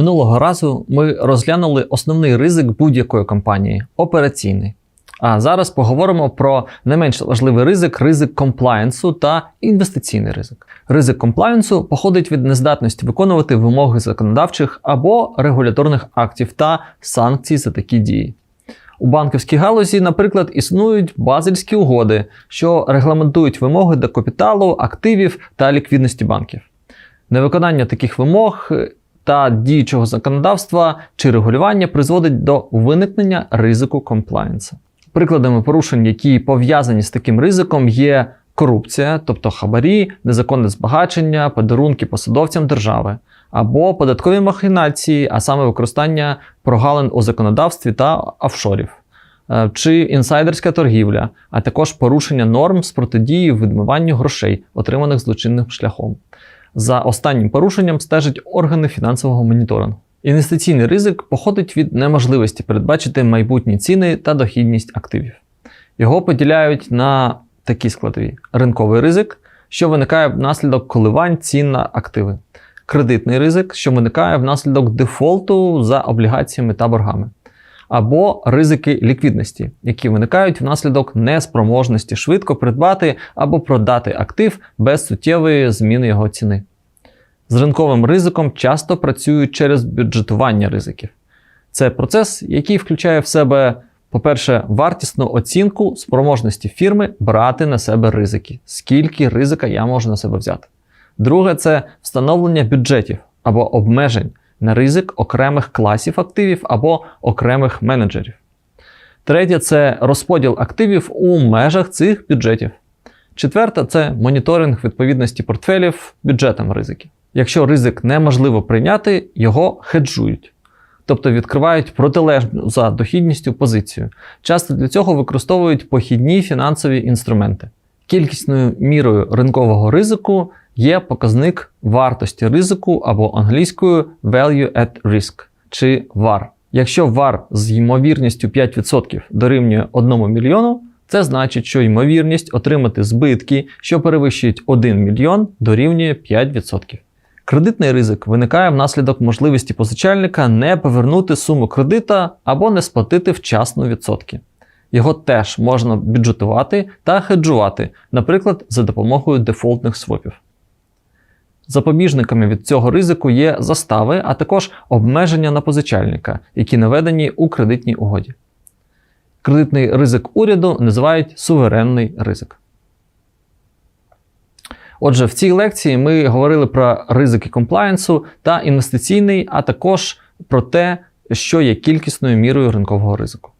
Минулого разу ми розглянули основний ризик будь-якої компанії операційний. А зараз поговоримо про не менш важливий ризик ризик комплаєнсу та інвестиційний ризик. Ризик комплаєнсу походить від нездатності виконувати вимоги законодавчих або регуляторних актів та санкцій за такі дії. У банківській галузі, наприклад, існують базельські угоди, що регламентують вимоги до капіталу, активів та ліквідності банків. Невиконання таких вимог та діючого законодавства чи регулювання призводить до виникнення ризику комплаєнса. Прикладами порушень, які пов'язані з таким ризиком, є корупція, тобто хабарі, незаконне збагачення, подарунки посадовцям держави, або податкові махінації, а саме використання прогалин у законодавстві та офшорів, е, чи інсайдерська торгівля, а також порушення норм з протидії відмиванню грошей, отриманих злочинним шляхом. За останнім порушенням стежать органи фінансового моніторингу. Інвестиційний ризик походить від неможливості передбачити майбутні ціни та дохідність активів. Його поділяють на такі складові: ринковий ризик, що виникає внаслідок коливань цін на активи, кредитний ризик, що виникає внаслідок дефолту за облігаціями та боргами, або ризики ліквідності, які виникають внаслідок неспроможності швидко придбати або продати актив без суттєвої зміни його ціни. З ринковим ризиком часто працюють через бюджетування ризиків. Це процес, який включає в себе, по-перше, вартісну оцінку спроможності фірми брати на себе ризики, скільки ризика я можу на себе взяти. Друге, це встановлення бюджетів або обмежень на ризик окремих класів активів або окремих менеджерів. Третє це розподіл активів у межах цих бюджетів. Четверте це моніторинг відповідності портфелів бюджетам ризиків. Якщо ризик неможливо прийняти, його хеджують, тобто відкривають протилежну за дохідністю позицію. Часто для цього використовують похідні фінансові інструменти. Кількісною мірою ринкового ризику є показник вартості ризику або англійською Value at Risk чи VAR. Якщо VAR з ймовірністю 5% дорівнює 1 мільйону, це значить, що ймовірність отримати збитки, що перевищують 1 мільйон, дорівнює 5%. Кредитний ризик виникає внаслідок можливості позичальника не повернути суму кредита або не сплатити вчасно відсотки. Його теж можна бюджетувати та хеджувати, наприклад, за допомогою дефолтних свопів. Запобіжниками від цього ризику є застави, а також обмеження на позичальника, які наведені у кредитній угоді. Кредитний ризик уряду називають суверенний ризик. Отже, в цій лекції ми говорили про ризики комплаєнсу та інвестиційний, а також про те, що є кількісною мірою ринкового ризику.